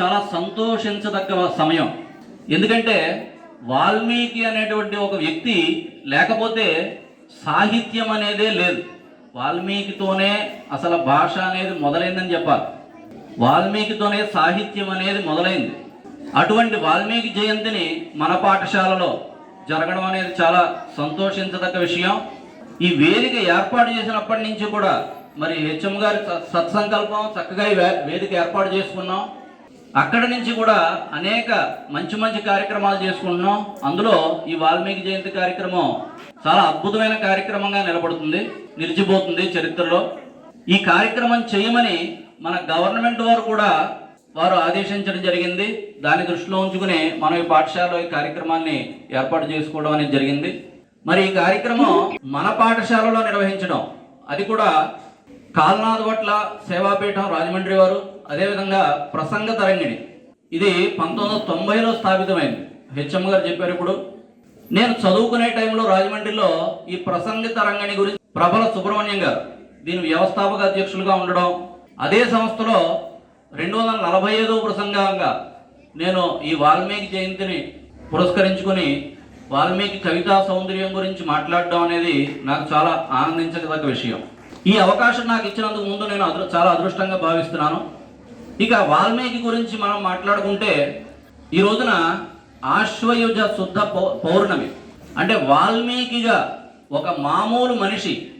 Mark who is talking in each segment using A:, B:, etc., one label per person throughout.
A: చాలా సంతోషించదగ్గ సమయం. ఎందుకంటే వాల్మీకి అనేటువంటి ఒక వ్యక్తి లేకపోతే సాహిత్యం అనేదే లేదు. వాల్మీకితోనే అసలు భాష అనేది మొదలైందని చెప్పాలి. వాల్మీకితోనే సాహిత్యం అనేది మొదలైంది. అటువంటి వాల్మీకి జయంతిని మన పాఠశాలలో జరగడం అనేది చాలా సంతోషించదగ్గ విషయం. ఈ వేదిక ఏర్పాటు చేసినప్పటి నుంచి కూడా మరి హెచ్ఎం గారి సత్సంకల్పం చక్కగా ఈ వే- వేదిక ఏర్పాటు చేసుకున్నాం. అక్కడ నుంచి కూడా అనేక మంచి మంచి కార్యక్రమాలు చేసుకుంటున్నాం. అందులో ఈ వాల్మీకి జయంతి కార్యక్రమం చాలా అద్భుతమైన కార్యక్రమంగా నిలబడుతుంది నిలిచిపోతుంది చరిత్రలో. ఈ కార్యక్రమం చేయమని మన గవర్నమెంట్ వారు కూడా వారు ఆదేశించడం జరిగింది. దాని దృష్టిలో ఉంచుకుని మనం ఈ పాఠశాలలో ఈ కార్యక్రమాన్ని ఏర్పాటు చేసుకోవడం అనేది జరిగింది. మరి ఈ కార్యక్రమం మన పాఠశాలలో నిర్వహించడం అది కూడా కాల్నాథ్ పట్ల సేవాపీఠం రాజమండ్రి వారు అదేవిధంగా ప్రసంగ తరంగిణి. ఇది పంతొమ్మిది వందల తొంభైలో స్థాపితమైంది. హెచ్ఎం గారు చెప్పారు ఇప్పుడు నేను చదువుకునే టైంలో రాజమండ్రిలో ఈ ప్రసంగ తరంగిణి గురించి ప్రబల సుబ్రహ్మణ్యం గారు దీని వ్యవస్థాపక అధ్యక్షులుగా ఉండడం. అదే సంస్థలో రెండు వందల నలభై ఐదవ ప్రసంగంగా నేను ఈ వాల్మీకి జయంతిని పురస్కరించుకుని వాల్మీకి కవితా సౌందర్యం గురించి మాట్లాడడం అనేది నాకు చాలా ఆనందించదగ్గ విషయం. ఈ అవకాశం నాకు ఇచ్చినందుకు ముందు నేను అదృ చాలా అదృష్టంగా భావిస్తున్నాను. ఇక వాల్మీకి గురించి మనం మాట్లాడుకుంటే ఈ రోజున ఆశ్వయుజ శుద్ధ పౌ- పౌర్ణమి. అంటే వాల్మీకిగా ఒక మామూలు మనిషి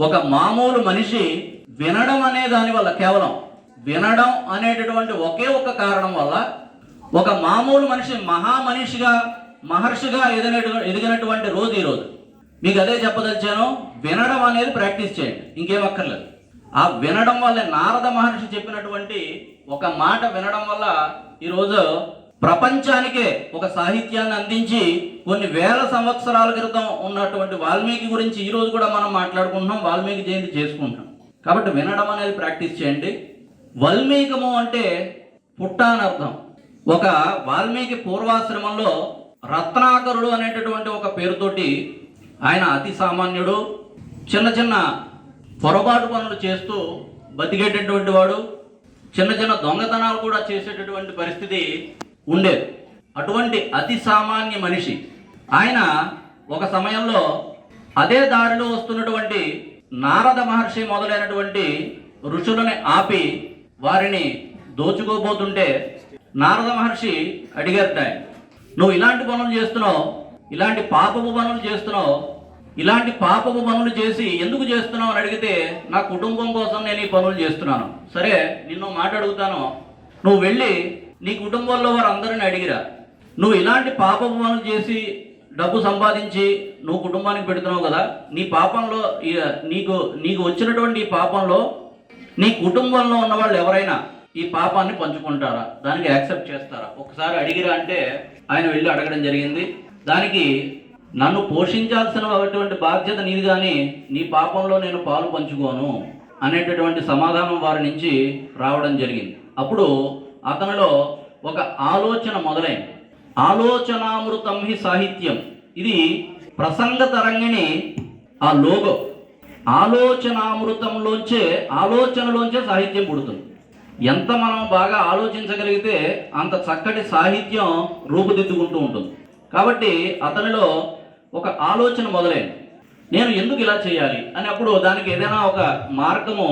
A: ఒక మామూలు మనిషి వినడం అనే దాని వల్ల కేవలం వినడం అనేటటువంటి ఒకే ఒక కారణం వల్ల ఒక మామూలు మనిషి మహామనిషిగా మహర్షిగా ఎదిగినటు ఎదిగినటువంటి రోజు ఈరోజు మీకు అదే చెప్పదలిచాను వినడం అనేది ప్రాక్టీస్ చేయండి ఇంకేం అక్కర్లేదు. ఆ వినడం వల్ల నారద మహర్షి చెప్పినటువంటి ఒక మాట వినడం వల్ల ఈరోజు ప్రపంచానికే ఒక సాహిత్యాన్ని అందించి కొన్ని వేల సంవత్సరాల క్రితం ఉన్నటువంటి వాల్మీకి గురించి ఈరోజు కూడా మనం మాట్లాడుకుంటున్నాం వాల్మీకి జయంతి చేసుకుంటాం కాబట్టి వినడం అనేది ప్రాక్టీస్ చేయండి. వాల్మీకము అంటే పుట్ట అని అర్థం ఒక వాల్మీకి పూర్వాశ్రమంలో రత్నాకరుడు అనేటటువంటి ఒక పేరుతోటి ఆయన అతి సామాన్యుడు. చిన్న చిన్న పొరపాటు పనులు చేస్తూ బతికేటటువంటి వాడు చిన్న చిన్న దొంగతనాలు కూడా చేసేటటువంటి పరిస్థితి ఉండేది. అటువంటి అతి సామాన్య మనిషి ఆయన ఒక సమయంలో అదే దారిలో వస్తున్నటువంటి నారద మహర్షి మొదలైనటువంటి ఋషులని ఆపి వారిని దోచుకోబోతుంటే నారద మహర్షి అడిగారట ఆయన, నువ్వు ఇలాంటి పనులు చేస్తున్నావు ఇలాంటి పాపపు పనులు చేస్తున్నావు ఇలాంటి పాపపు పనులు చేసి ఎందుకు చేస్తున్నావు అని అడిగితే నా కుటుంబం కోసం నేను ఈ పనులు చేస్తున్నాను. సరే నిన్ను మాట అడుగుతాను. నువ్వు వెళ్ళి నీ కుటుంబంలో వారందరిని అడిగిరా. నువ్వు ఇలాంటి పాపపు పనులు చేసి డబ్బు సంపాదించి నువ్వు కుటుంబానికి పెడుతున్నావు కదా నీ పాపంలో నీకు నీకు వచ్చినటువంటి ఈ పాపంలో నీ కుటుంబంలో ఉన్న వాళ్ళు ఎవరైనా ఈ పాపాన్ని పంచుకుంటారా? దానికి యాక్సెప్ట్ చేస్తారా? ఒకసారి అడిగిరా అంటే ఆయన వెళ్ళి అడగడం జరిగింది. దానికి నన్ను పోషించాల్సిన అటువంటి బాధ్యత నీది కానీ నీ పాపంలో నేను పాలు పంచుకోను అనేటటువంటి సమాధానం వారి నుంచి రావడం జరిగింది. అప్పుడు అతనిలో ఒక ఆలోచన మొదలైంది. ఆలోచనామృతం హి సాహిత్యం. ఇది ప్రసంగ తరంగిణి ఆ లోగో. ఆలోచనామృతంలోంచే ఆలోచనలోంచే సాహిత్యం పుడుతుంది. ఎంత మనం బాగా ఆలోచించగలిగితే అంత చక్కటి సాహిత్యం రూపుదిద్దుకుంటూ ఉంటుంది. కాబట్టి అతనిలో ఒక ఆలోచన మొదలైంది. నేను ఎందుకు ఇలా చేయాలి? అని అప్పుడు దానికి ఏదైనా ఒక మార్గము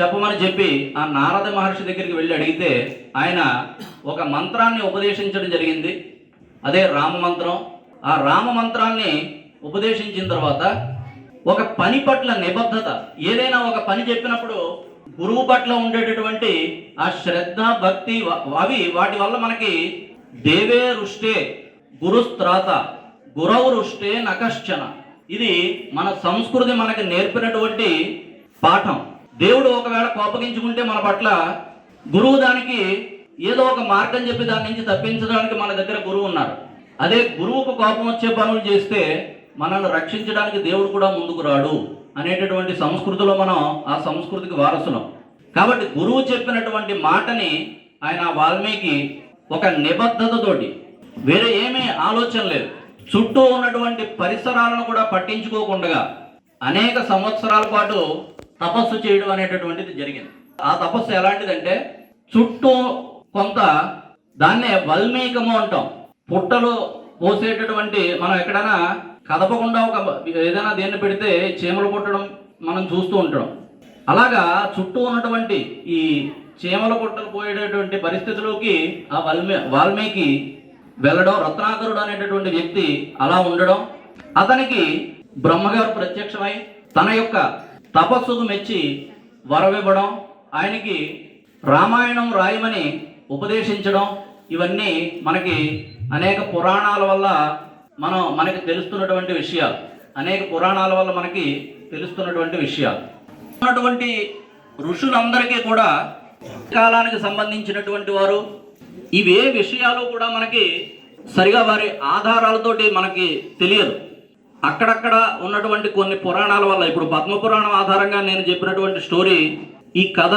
A: చెప్పమని చెప్పి ఆ నారద మహర్షి దగ్గరికి వెళ్ళి అడిగితే ఆయన ఒక మంత్రాన్ని ఉపదేశించడం జరిగింది. అదే రామ మంత్రం. ఆ రామ మంత్రాన్ని ఉపదేశించిన తర్వాత ఒక పని పట్ల నిబద్ధత ఏదైనా ఒక పని చెప్పినప్పుడు గురువు పట్ల ఉండేటటువంటి ఆ శ్రద్ధ భక్తి అవి వాటి వల్ల మనకి దేవే రుష్టే గురుస్త్రాత గురవృష్టే నకశ్చన. ఇది మన సంస్కృతి మనకి నేర్పినటువంటి పాఠం. దేవుడు ఒకవేళ కోపగించుకుంటే మన పట్ల గురువు దానికి ఏదో ఒక మార్గం చెప్పి దాని నుంచి తప్పించడానికి మన దగ్గర గురువు ఉన్నారు. అదే గురువుకు కోపం వచ్చే పనులు చేస్తే మనల్ని రక్షించడానికి దేవుడు కూడా ముందుకు రాడు అనేటటువంటి సంస్కృతిలో మనం ఆ సంస్కృతికి వారసులం. కాబట్టి గురువు చెప్పినటువంటి మాటని ఆయన వాల్మీకి ఒక నిబద్ధతతోటి వేరే ఏమీ ఆలోచన లేదు. చుట్టూ ఉన్నటువంటి పరిసరాలను కూడా పట్టించుకోకుండా అనేక సంవత్సరాల పాటు తపస్సు చేయడం అనేటటువంటిది జరిగింది. ఆ తపస్సు ఎలాంటిదంటే చుట్టూ కొంత దాన్నే వల్మీకము అంటాం. పుట్టలు పోసేటటువంటి మనం ఎక్కడైనా కదపకుండా ఒక ఏదైనా దేన్ని పెడితే చీమలు పుట్టడం మనం చూస్తూ ఉంటాం. అలాగా చుట్టూ ఉన్నటువంటి ఈ చీమల పుట్టలు పోయేటటువంటి పరిస్థితిలోకి ఆ వాల్మీ వాల్మీకి వెళ్ళడం రత్నాకరుడు అనేటటువంటి వ్యక్తి అలా ఉండడం అతనికి బ్రహ్మగారు ప్రత్యక్షమై తన యొక్క తపస్సుకు మెచ్చి వరవివ్వడం ఆయనకి రామాయణం రాయమని ఉపదేశించడం ఇవన్నీ మనకి అనేక పురాణాల వల్ల మనం మనకి తెలుస్తున్నటువంటి విషయాలు. అనేక పురాణాల వల్ల మనకి తెలుస్తున్నటువంటి విషయాలు. ఉన్నటువంటి ఋషులందరికీ కూడా కాలానికి సంబంధించినటువంటి వారు ఇవే విషయాలు కూడా మనకి సరిగా వారి ఆధారాలతోటి మనకి తెలియదు. అక్కడక్కడ ఉన్నటువంటి కొన్ని పురాణాల వల్ల ఇప్పుడు పద్మపురాణం ఆధారంగా నేను చెప్పినటువంటి స్టోరీ ఈ కథ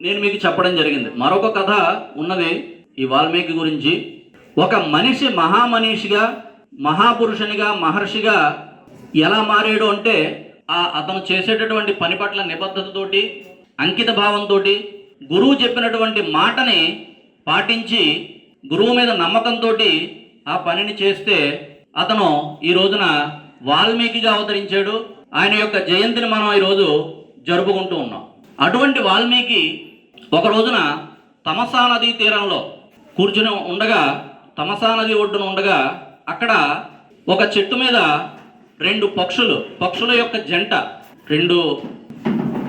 A: నేను మీకు చెప్పడం జరిగింది. మరొక కథ ఉన్నది ఈ వాల్మీకి గురించి. ఒక మనిషి మహామనీషిగా మహాపురుషునిగా మహర్షిగా ఎలా మారాడు అంటే ఆ అతను చేసేటటువంటి పని పట్ల నిబద్ధతతోటి అంకిత భావంతో గురువు చెప్పినటువంటి మాటని పాటించి గురువు మీద నమ్మకంతో ఆ పనిని చేస్తే అతను ఈ రోజున వాల్మీకిగా అవతరించాడు. ఆయన యొక్క జయంతిని మనం ఈరోజు జరుపుకుంటూ ఉన్నాం. అటువంటి వాల్మీకి ఒక రోజున తమసా నదీ తీరంలో కూర్చుని ఉండగా తమసా నది ఒడ్డున ఉండగా అక్కడ ఒక చెట్టు మీద రెండు పక్షులు పక్షుల యొక్క జంట రెండు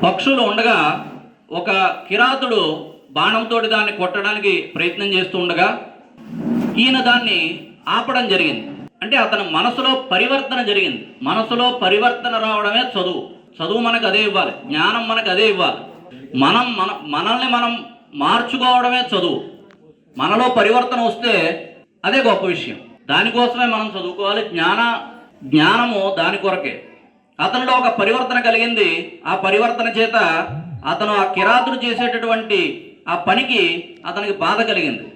A: పక్షులు ఉండగా ఒక కిరాతుడు బాణంతో దాన్ని కొట్టడానికి ప్రయత్నం చేస్తూ ఉండగా ఈయన దాన్ని ఆపడం జరిగింది. అంటే అతని మనసులో పరివర్తన జరిగింది. మనసులో పరివర్తన రావడమే చదువు. చదువు మనకు అదే ఇవ్వాలి. జ్ఞానం మనకు అదే ఇవ్వాలి. మనం మన మనల్ని మనం మార్చుకోవడమే చదువు. మనలో పరివర్తన వస్తే అదే గొప్ప విషయం. దానికోసమే మనం చదువుకోవాలి. జ్ఞాన జ్ఞానము దాని కొరకే. అతనిలో ఒక పరివర్తన కలిగింది. ఆ పరివర్తన చేత అతను ఆ కిరాతుడు చేసేటటువంటి ఆ పనికి అతనికి బాధ కలిగింది.